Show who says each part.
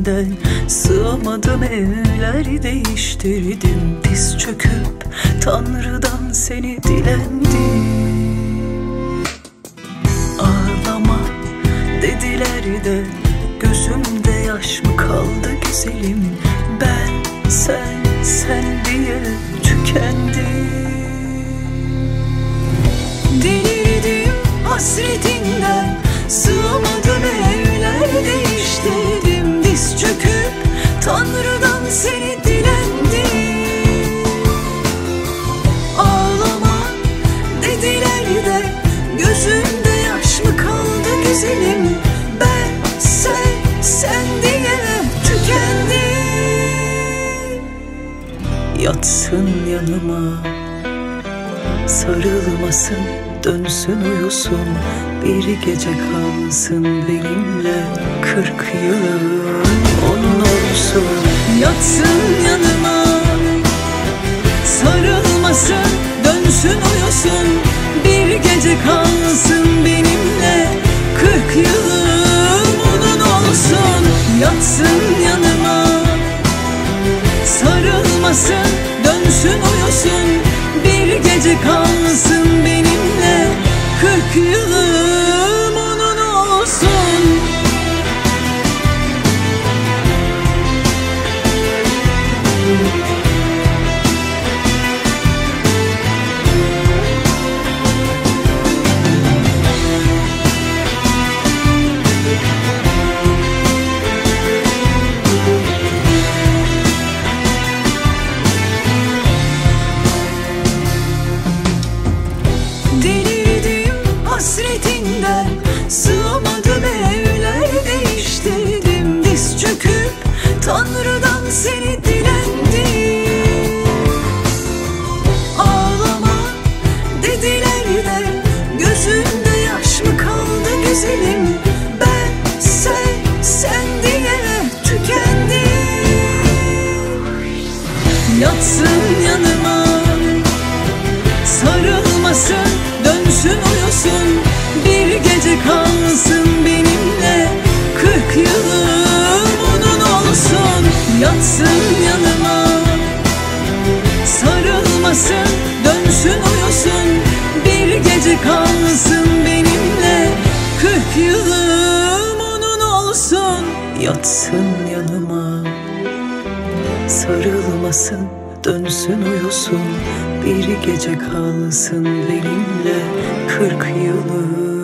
Speaker 1: Hasretinden Sığamadım evler değiştirdim. Diz çöküp Tanrı'dan seni dilendim. Ağlama dediler de Gözümde yaş mı kaldı güzelim Ben sen sen diye tükendim. Delirdim hasretinden Sığamadım güzelim Ben sen sen diye tükendim Yatsın yanıma Sarılmasın, dönsün uyusun. Bir gece kalsın benimle Kırk yılım onun olsun. Yatsın yanıma Sarılmasın, dönsün uyusun. Bir gece kalsın benimle. Kırk yılım seni dilendim. Ağlama dediler de Gözünde yaş mı kaldı güzelim? Ben sen sen diye tükendim. Yatsın yanıma Sarılmasın, dönsün uyusun Yatsın yanıma. Sarılmasın, dönsün uyusun. Bir gece kalsın benimle Kırk yılım